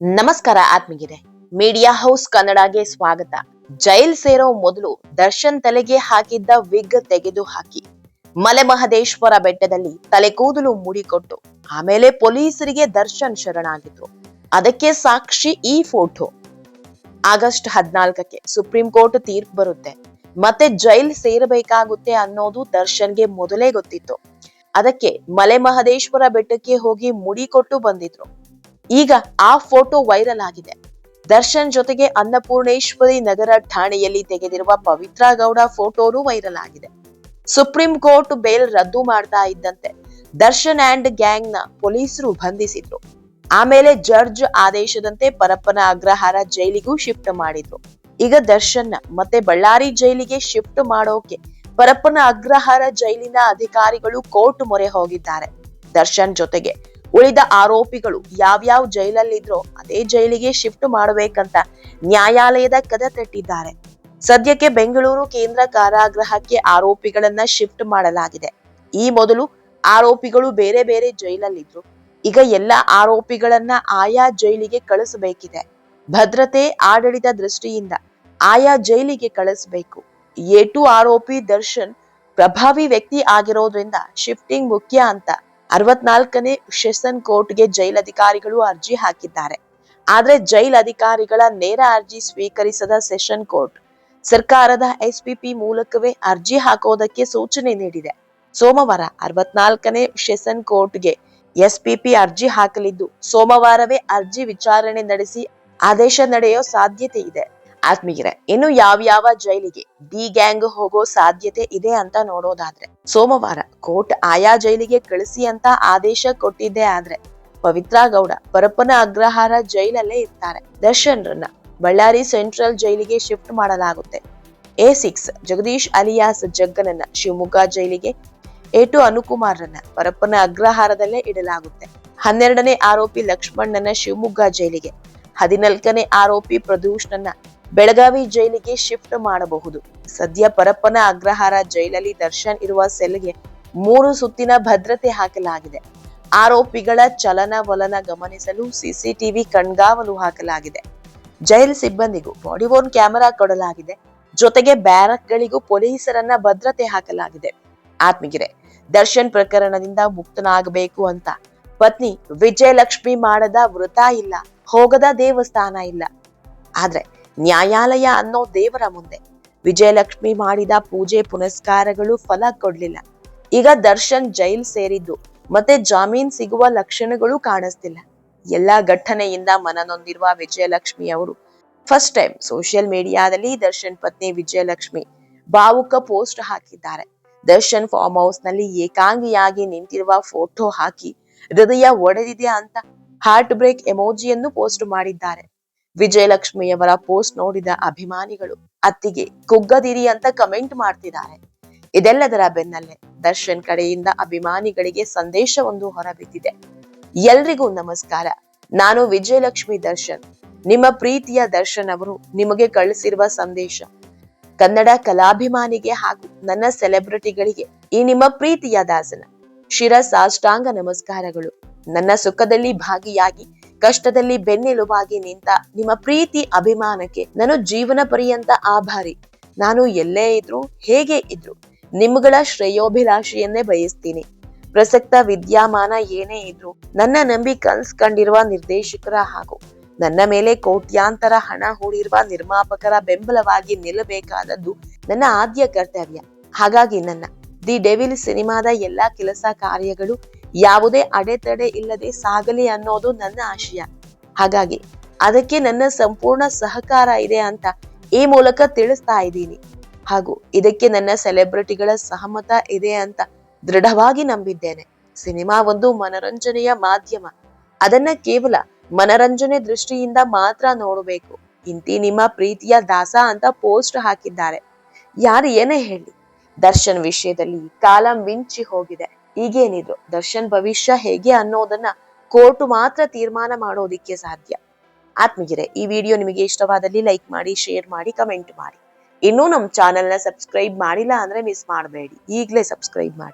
ನಮಸ್ಕಾರ ಆತ್ಮಗಿರೆ media house ಕನ್ನಡಗೆ ಸ್ವಾಗತ. Jail ಸೇರೋ ಮೊದಲು ದರ್ಶನ್ ತಲೆಗೆ ಹಾಕಿದ್ದ ವಿಗ್ ತೆಗೆದು ಹಾಕಿ ಮಲೆಮಹದೇಶ್ವರ ಬೆಟ್ಟದಲ್ಲಿ ತಲೆ ಕೂದಲು ಮುಡಿಕೊಟ್ಟು, ಆಮೇಲೆ ಪೊಲೀಸರಿಗೆ ದರ್ಶನ್ ಶರಣಾಗಿದ್ರು. ಅದಕ್ಕೆ ಸಾಕ್ಷಿ ಈ ಫೋಟೋ. ಆಗಸ್ಟ್ ಹದಿನಾಲ್ಕಕ್ಕೆ ಸುಪ್ರೀಂ ಕೋರ್ಟ್ ತೀರ್ಪು ಬರುತ್ತೆ. ಮತ್ತೆ ಜೈಲ್ ಸೇರಬೇಕಾಗುತ್ತೆ ಅನ್ನೋದು ದರ್ಶನ್ಗೆ ಮೊದಲೇ ಗೊತ್ತಿತ್ತು. ಅದಕ್ಕೆ ಮಲೆಮಹದೇಶ್ವರ ಬೆಟ್ಟಕ್ಕೆ ಹೋಗಿ ಮುಡಿಕೊಟ್ಟು ಬಂದಿದ್ರು. ಈಗ ಆ ಫೋಟೋ ವೈರಲ್ ಆಗಿದೆ. ದರ್ಶನ್ ಜೊತೆಗೆ ಅನ್ನಪೂರ್ಣೇಶ್ವರಿ ನಗರ ಠಾಣೆಯಲ್ಲಿ ತೆಗೆದಿರುವ ಪವಿತ್ರ ಗೌಡ ಫೋಟೋನು ವೈರಲ್ ಆಗಿದೆ. ಸುಪ್ರೀಂ ಕೋರ್ಟ್ ಬೇಲ್ ರದ್ದು ಮಾಡ್ತಾ ಇದ್ದಂತೆ ದರ್ಶನ್ ಅಂಡ್ ಗ್ಯಾಂಗ್ನ ಪೊಲೀಸರು ಬಂಧಿಸಿದ್ರು. ಆಮೇಲೆ ಜಡ್ಜ್ ಆದೇಶದಂತೆ ಪರಪ್ಪನ ಅಗ್ರಹಾರ ಜೈಲಿಗೂ ಶಿಫ್ಟ್ ಮಾಡಿದ್ರು. ಈಗ ದರ್ಶನ್ ಮತ್ತೆ ಬಳ್ಳಾರಿ ಜೈಲಿಗೆ ಶಿಫ್ಟ್ ಮಾಡೋಕೆ ಪರಪ್ಪನ ಅಗ್ರಹಾರ ಜೈಲಿನ ಅಧಿಕಾರಿಗಳು ಕೋರ್ಟ್ ಮೊರೆ ಹೋಗಿದ್ದಾರೆ. ದರ್ಶನ್ ಜೊತೆಗೆ ಉಳಿದ ಆರೋಪಿಗಳು ಯಾವ್ಯಾವ ಜೈಲಲ್ಲಿದ್ರೋ ಅದೇ ಜೈಲಿಗೆ ಶಿಫ್ಟ್ ಮಾಡಬೇಕಂತ ನ್ಯಾಯಾಲಯದ ಕದ ತಟ್ಟಿದ್ದಾರೆ. ಸದ್ಯಕ್ಕೆ ಬೆಂಗಳೂರು ಕೇಂದ್ರ ಕಾರಾಗೃಹಕ್ಕೆ ಆರೋಪಿಗಳನ್ನ ಶಿಫ್ಟ್ ಮಾಡಲಾಗಿದೆ. ಈ ಮೊದಲು ಆರೋಪಿಗಳು ಬೇರೆ ಬೇರೆ ಜೈಲಲ್ಲಿದ್ರು. ಈಗ ಎಲ್ಲ ಆರೋಪಿಗಳನ್ನ ಆಯಾ ಜೈಲಿಗೆ ಕಳಿಸಬೇಕಿದೆ. ಭದ್ರತೆ ಆಡಳಿತ ದೃಷ್ಟಿಯಿಂದ ಆಯಾ ಜೈಲಿಗೆ ಕಳಿಸಬೇಕು. ಏಟು ಆರೋಪಿ ದರ್ಶನ್ ಪ್ರಭಾವಿ ವ್ಯಕ್ತಿ ಆಗಿರೋದ್ರಿಂದ ಶಿಫ್ಟಿಂಗ್ ಮುಖ್ಯ ಅಂತ ಅರವತ್ನಾಲ್ಕನೇ ಸೆಷನ್ ಕೋರ್ಟ್ಗೆ ಜೈಲ್ ಅಧಿಕಾರಿಗಳು ಅರ್ಜಿ ಹಾಕಿದ್ದಾರೆ. ಆದರೆ ಜೈಲ್ ಅಧಿಕಾರಿಗಳ ನೇರ ಅರ್ಜಿ ಸ್ವೀಕರಿಸದ ಸೆಷನ್ ಕೋರ್ಟ್, ಸರ್ಕಾರದ ಎಸ್ಪಿಪಿ ಮೂಲಕವೇ ಅರ್ಜಿ ಹಾಕೋದಕ್ಕೆ ಸೂಚನೆ ನೀಡಿದೆ. ಸೋಮವಾರ ಅರವತ್ನಾಲ್ಕನೇ ಸೆಷನ್ ಕೋರ್ಟ್ಗೆ ಎಸ್ಪಿಪಿ ಅರ್ಜಿ ಹಾಕಲಿದ್ದು, ಸೋಮವಾರವೇ ಅರ್ಜಿ ವಿಚಾರಣೆ ನಡೆಸಿ ಆದೇಶ ನಡೆಯೋ ಸಾಧ್ಯತೆ ಇದೆ. ಆತ್ಮೀಯರೇ, ಇನ್ನು ಯಾವ್ಯಾವ ಜೈಲಿಗೆ ಡಿ ಗ್ಯಾಂಗ್ ಹೋಗೋ ಸಾಧ್ಯತೆ ಇದೆ ಅಂತ ನೋಡೋದಾದ್ರೆ ಸೋಮವಾರ ಕೋರ್ಟ್ ಆಯಾ ಜೈಲಿಗೆ ಕಳಿಸಿ ಅಂತ ಆದೇಶ ಕೊಟ್ಟಿದ್ದೆ ಆದ್ರೆ ಪವಿತ್ರ ಗೌಡ ಪರಪ್ಪನ ಅಗ್ರಹಾರ ಜೈಲಲ್ಲೇ ಇರ್ತಾರೆ. ದರ್ಶನ್ರನ್ನ ಬಳ್ಳಾರಿ ಸೆಂಟ್ರಲ್ ಜೈಲಿಗೆ ಶಿಫ್ಟ್ ಮಾಡಲಾಗುತ್ತೆ. ಎ ಸಿಕ್ಸ್ ಜಗದೀಶ್ ಅಲಿಯಾಸ್ ಜಗ್ಗನನ್ನ ಶಿವಮೊಗ್ಗ ಜೈಲಿಗೆ, ಎ ಟು ಅನುಕುಮಾರ್ರನ್ನ ಪರಪ್ಪನ ಅಗ್ರಹಾರದಲ್ಲೇ ಇಡಲಾಗುತ್ತೆ. ಹನ್ನೆರಡನೇ ಆರೋಪಿ ಲಕ್ಷ್ಮಣ್ಣನ ಶಿವಮೊಗ್ಗ ಜೈಲಿಗೆ, ಹದಿನಾಲ್ಕನೇ ಆರೋಪಿ ಪ್ರದೂಷ್ನನ್ನ ಬೆಳಗಾವಿ ಜೈಲಿಗೆ ಶಿಫ್ಟ್ ಮಾಡಬಹುದು. ಸದ್ಯ ಪರಪ್ಪನ ಅಗ್ರಹಾರ ಜೈಲಲ್ಲಿ ದರ್ಶನ್ ಇರುವ ಸೆಲ್ಗೆ ಮೂರು ಸುತ್ತಿನ ಭದ್ರತೆ ಹಾಕಲಾಗಿದೆ. ಆರೋಪಿಗಳ ಚಲನವಲನ ಗಮನಿಸಲು ಸಿಸಿಟಿವಿ ಕಣ್ಗಾವಲು ಹಾಕಲಾಗಿದೆ. ಜೈಲ್ ಸಿಬ್ಬಂದಿಗೂ ಬಾಡಿ ಓನ್ ಕ್ಯಾಮೆರಾ ಕೊಡಲಾಗಿದೆ. ಜೊತೆಗೆ ಬ್ಯಾರಕ್ಗಳಿಗೂ ಪೊಲೀಸರನ್ನ ಭದ್ರತೆ ಹಾಕಲಾಗಿದೆ. ಆತ್ಮಗಿರೆ ದರ್ಶನ್ ಪ್ರಕರಣದಿಂದ ಮುಕ್ತನಾಗಬೇಕು ಅಂತ. ಪತ್ನಿ ವಿಜಯಲಕ್ಷ್ಮಿ ಮಾಡದ ವೃತ ಇಲ್ಲ. ಹೋಗದ ದೇವಸ್ಥಾನ ಇಲ್ಲ. ಆದ್ರೆ ನ್ಯಾಯಾಲಯ ಅನ್ನೋ ದೇವರ ಮುಂದೆ. ವಿಜಯಲಕ್ಷ್ಮಿ ಮಾಡಿದ ಪೂಜೆ ಪುನಸ್ಕಾರಗಳು ಫಲ ಕೊಡ್ಲಿಲ್ಲ. ಈಗ ದರ್ಶನ್ ಜೈಲ್ ಸೇರಿದ್ದು, ಮತ್ತೆ ಜಾಮೀನ್ ಸಿಗುವ ಲಕ್ಷಣಗಳು ಕಾಣಿಸ್ತಿಲ್ಲ. ಎಲ್ಲಾ ಘಟನೆಯಿಂದ ಮನನೊಂದಿರುವ ವಿಜಯಲಕ್ಷ್ಮಿ ಅವರು ಫಸ್ಟ್ ಟೈಮ್ ಸೋಷಿಯಲ್ ಮೀಡಿಯಾದಲ್ಲಿ ದರ್ಶನ್ ಪತ್ನಿ ವಿಜಯಲಕ್ಷ್ಮಿ ಭಾವುಕ ಪೋಸ್ಟ್ ಹಾಕಿದ್ದಾರೆ. ದರ್ಶನ್ ಫಾರ್ಮ್ ಹೌಸ್ನಲ್ಲಿ ಏಕಾಂಗಿಯಾಗಿ ನಿಂತಿರುವ ಫೋಟೋ ಹಾಕಿ ಹೃದಯ ಒಡೆದಿದೆ ಅಂತ ಹಾರ್ಟ್ ಬ್ರೇಕ್ ಎಮೋಜಿಯನ್ನು ಪೋಸ್ಟ್ ಮಾಡಿದ್ದಾರೆ. ವಿಜಯಲಕ್ಷ್ಮಿಯವರ ಪೋಸ್ಟ್ ನೋಡಿದ ಅಭಿಮಾನಿಗಳು, ಅತ್ತಿಗೆ ಕುಗ್ಗದಿರಿ ಅಂತ ಕಮೆಂಟ್ ಮಾಡ್ತಿದ್ದಾರೆ. ಇದೆಲ್ಲದರ ಬೆನ್ನಲ್ಲೇ ದರ್ಶನ್ ಕಡೆಯಿಂದ ಅಭಿಮಾನಿಗಳಿಗೆ ಸಂದೇಶವೊಂದು ಹೊರಬಿದ್ದಿದೆ. ಎಲ್ರಿಗೂ ನಮಸ್ಕಾರ. ನಾನು ವಿಜಯಲಕ್ಷ್ಮಿ ದರ್ಶನ್. ನಿಮ್ಮ ಪ್ರೀತಿಯ ದರ್ಶನ್ ಅವರು ನಿಮಗೆ ಕಳಿಸಿರುವ ಸಂದೇಶ. ಕನ್ನಡ ಕಲಾಭಿಮಾನಿಗೆ ಹಾಗೂ ನನ್ನ ಸೆಲೆಬ್ರಿಟಿಗಳಿಗೆ ಈ ನಿಮ್ಮ ಪ್ರೀತಿಯ ದಾಸನ. ಶಿರ ಸಾಷ್ಟಾಂಗ ನಮಸ್ಕಾರಗಳು. ನನ್ನ ಸುಖದಲ್ಲಿ ಭಾಗಿಯಾಗಿ ಕಷ್ಟದಲ್ಲಿ ಬೆನ್ನೆಲುಬಾಗಿ ನಿಂತ ನಿಮ್ಮ ಪ್ರೀತಿ ಅಭಿಮಾನಕ್ಕೆ ನಾನು ಜೀವನ ಪರ್ಯಂತ ಆಭಾರಿ. ನಾನು ಎಲ್ಲೇ ಇದ್ರು ಹೇಗೆ ಇದ್ರು ನಿಮ್ಗಳ ಶ್ರೇಯೋಭಿಲಾಷೆಯನ್ನೇ ಬಯಸ್ತೀನಿ. ಪ್ರಸಕ್ತ ವಿದ್ಯಾಮಾನ ಏನೇ ಇದ್ರು ನನ್ನ ನಂಬಿ ಕನ್ಸ್ ಕಂಡಿರುವ ನಿರ್ದೇಶಕರ ಹಾಗೂ ನನ್ನ ಮೇಲೆ ಕೋಟ್ಯಾಂತರ ಹಣ ಹೂಡಿರುವ ನಿರ್ಮಾಪಕರ ಬೆಂಬಲವಾಗಿ ನಿಲ್ಲಬೇಕಾದದ್ದು ನನ್ನ ಆದ್ಯ ಕರ್ತವ್ಯ. ಹಾಗಾಗಿ ನನ್ನ ದಿ ಡೆವಿಲ್ ಸಿನಿಮಾದ ಎಲ್ಲಾ ಕೆಲಸ ಕಾರ್ಯಗಳು ಯಾವುದೇ ಅಡೆತಡೆ ಇಲ್ಲದೆ ಸಾಗಲಿ ಅನ್ನೋದು ನನ್ನ ಆಶಯ. ಹಾಗಾಗಿ ಅದಕ್ಕೆ ನನ್ನ ಸಂಪೂರ್ಣ ಸಹಕಾರ ಇದೆ ಅಂತ ಈ ಮೂಲಕ ತಿಳಿಸ್ತಾ ಇದ್ದೀನಿ. ಹಾಗೂ ಇದಕ್ಕೆ ನನ್ನ ಸೆಲೆಬ್ರಿಟಿಗಳ ಸಹಮತ ಇದೆ ಅಂತ ದೃಢವಾಗಿ ನಂಬಿದ್ದೇನೆ. ಸಿನಿಮಾ ಒಂದು ಮನರಂಜನೆಯ ಮಾಧ್ಯಮ. ಅದನ್ನ ಕೇವಲ ಮನರಂಜನೆ ದೃಷ್ಟಿಯಿಂದ ಮಾತ್ರ ನೋಡಬೇಕು. ಇಂತಿ ನಿಮ್ಮ ಪ್ರೀತಿಯ ದಾಸ ಅಂತ ಪೋಸ್ಟ್ ಹಾಕಿದ್ದಾರೆ. ಯಾರು ಏನೇ ಹೇಳಿ, ದರ್ಶನ್ ವಿಷಯದಲ್ಲಿ ಕಾಲ ಮಿಂಚಿ ಹೋಗಿದೆ. ಈಗೇನಿದ್ರು ದರ್ಶನ್ ಭವಿಷ್ಯ ಹೇಗೆ ಅನ್ನೋದನ್ನ ಕೋರ್ಟ್ ಮಾತ್ರ ತೀರ್ಮಾನ ಮಾಡೋದಿಕ್ಕೆ ಸಾಧ್ಯ. ಆತ್ಮಗಿರೆ ಈ ವಿಡಿಯೋ ನಿಮಗೆ ಇಷ್ಟವಾದಲ್ಲಿ ಲೈಕ್ ಮಾಡಿ, ಶೇರ್ ಮಾಡಿ, ಕಮೆಂಟ್ ಮಾಡಿ. ಇನ್ನೂ ನಮ್ಮ ಚಾನೆಲ್ನ ಸಬ್ಸ್ಕ್ರೈಬ್ ಮಾಡಿಲ್ಲ ಅಂದ್ರೆ ಮಿಸ್ ಮಾಡಬೇಡಿ. ಈಗಲೇ ಸಬ್ಸ್ಕ್ರೈಬ್ ಮಾಡಿ.